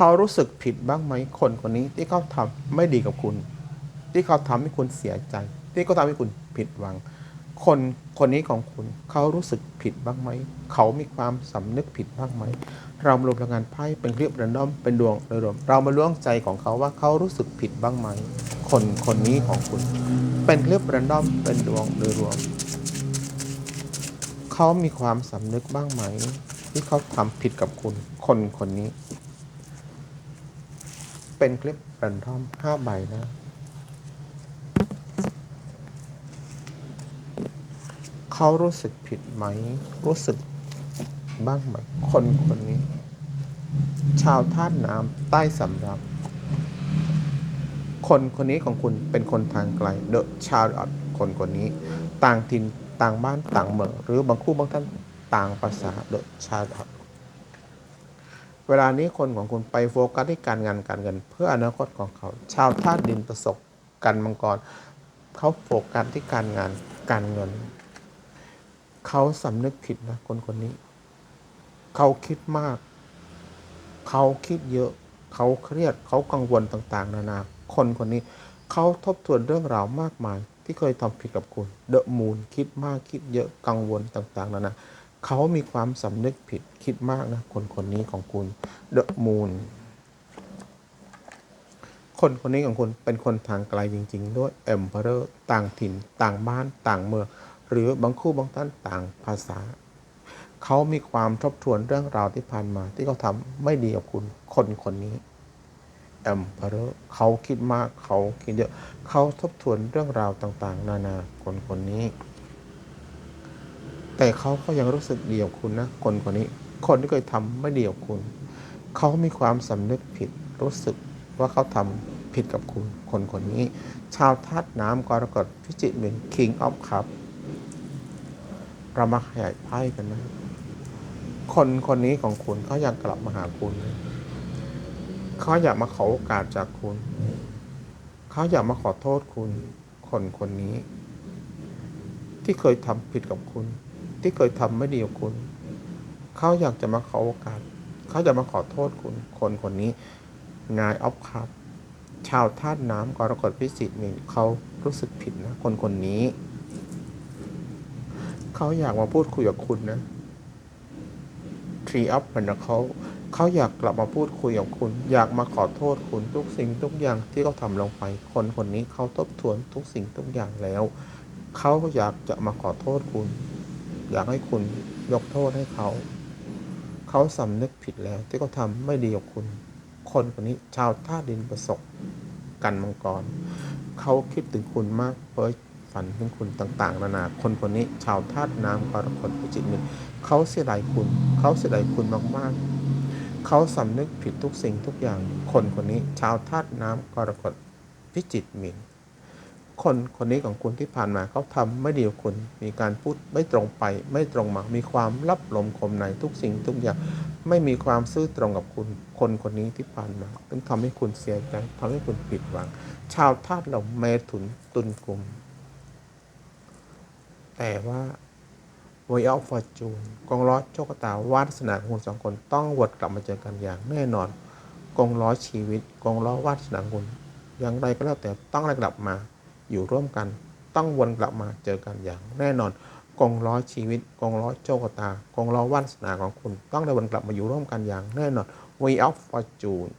เขารู้สึกผิดบ้างไหมคนคนนี้ที่เขาทำไม่ดีกับคุณ ที่เขาทำให้คุณเสียใจ ที่เขาทำให้คุณผิดหวัง คนคนนี้ของคุณ เขารู้สึกผิดบ้างไหม เขามีความสำนึกผิดบ้างไหม เรามารวมพลังงานไพ่เป็นคลิปเรนดอมเป็นดวงโดยรวม เรามาล้วงใจของเขาว่าเขารู้สึกผิดบ้างไหม คนคนนี้ของคุณ เป็นคลิปเรนดอมเป็นดวงโดยรวม เขามีความสำนึกบ้างไหม ที่เขาทำผิดกับคุณ คนคนนี้ เป็นคลิปเรนดอมห้าใบนะเขารู้สึกผิดไหม รู้สึกบ้างไหม คนคนนี้ ชาวธาตุน้ำใต้สำรับ คนคนนี้ของคุณเป็นคนทางไกล เดอะชาวอดคนคนนี้ ต่างถิ่นต่างบ้านต่างเมือง หรือบางคู่บางท่านต่างภาษาเดอะชาวอด เวลานี้คนของคุณไปโฟกัสที่การงานการเงิน เพื่ออนาคตของเขา ชาวธาตุดินประสบกันมังกรเขาโฟกัสที่การงานการเงิน เขาสำนึกผิดนะคนคนนี้ เขาคิดมาก เขาคิดเยอะ เขาเครียดเขากังวลต่างๆ นานา คนคนนี้ เขาทบทวนเรื่องราวมากมาย ที่เคยทำผิดกับคุณ เดอะมูนคิดมากคิดเยอะกังวลต่างๆนานา เขามีความสำนึกผิดคิดมากนะคนคนนี้ของคุณเดอะมูนคนคนนี้ของคุณเป็นคนทางไกลจริง ๆ ด้วยเอ็มเพอเรอร์ต่างถิ่นต่างบ้านต่างเมือง หรือบางคู่บางท่านต่างภาษา เขามีความทบทวนเรื่องราวที่ผ่านมา ที่เขาทำไม่ดีกับคุณคนคนนี้เอ็มเพอเรอร์เขาคิดมากเขาคิดเยอะเขาทบทวนเรื่องราวต่างๆ นานาคนคนนี้ แต่เขาก็ยังรู้สึกเดีกับคุณนะคนคนนี้ คนที่เคยทำไม่เดีกับคุณ เขามีความสำนึกผิดรู้สึกว่าเขาทำผิดกับคุณ คนคนนี้ ชาวธาตุน้ำกรกฎพิจิกเป็น King of Cup เรามาขยายไพ่กันนะ คนคนนี้ของคุณเขาอยากกลับมาหาคุณเขาอยากมาขอโอกาสจากคุณเขาอยากมาขอโทษคุณ คนคนนี้ ที่เคยทำผิดกับคุณ ที่เคยทำไม่ดีกับคุณ เขาอยากจะมาขอโอกาส เขาอยากมาขอโทษคุณ คนคนนี้นายออฟคัพชาวธาตุน้ำกรกฎพิจิกนี่เขารู้สึกผิดนะ คนคนนี้ เขาอยากมาพูดคุยกับคุณนะ Tree of Pentacles เขาอยากกลับมาพูดคุยกับคุณ อยากมาขอโทษคุณทุกสิ่งทุกอย่างที่เขาทำลงไป คนคนนี้เขาทบทวนทุกสิ่งทุกอย่างแล้ว เขาอยากจะมาขอโทษคุณ อยากให้คุณยกโทษให้เขา เขาสำนึกผิดแล้ว ที่เขาทำไม่ดีกับคุณ คนคนนี้ชาวท่าตุดินประสบกันมังกร เขาคิดถึงคุณมากเพ้อฝันถึงคุณต่าง ๆ นานา คนคนนี้ชาวธาตุน้ำกรกฎพิจิกหนึ่งเขาเสียดายคุณ เขาเสียดายคุณมากๆ เขาสำนึกผิดทุกสิ่งทุกอย่าง คนคนนี้ชาวธาตุน้ำกรกฎพิจิตมิน คนคนนี้ของคุณที่ผ่านมาเขาทำไม่ดีกับคุณ มีการพูดไม่ตรงไป ไม่ตรงมา มีความลับลมคมในทุกสิ่งทุกอย่างไม่มีความซื่อตรงกับคุณ คนคนนี้ที่ผ่านมาต้องทำให้คุณเสียใจทำให้คุณผิดหวัง ชาวธาตุเราเมถุนตุลกลุ่ม แต่ว่า Way of Fortune กองล้อโชคตาวาสนาของคุณสองคนต้องวนกลับมาเจอกันอย่างแน่นอนกองล้อชีวิตกองล้อวาสนาคุณอย่างไรก็แล้วแต่ต้องได้กลับมา อยู่ร่วมกัน ต้องวนกลับมาเจอกันอย่างแน่นอนกองล้อชีวิตกองล้อโชคตากองล้อวาสนาของคุณ ต้องได้วนกลับมาอยู่ร่วมกันอย่างแน่นอน Way of Fortune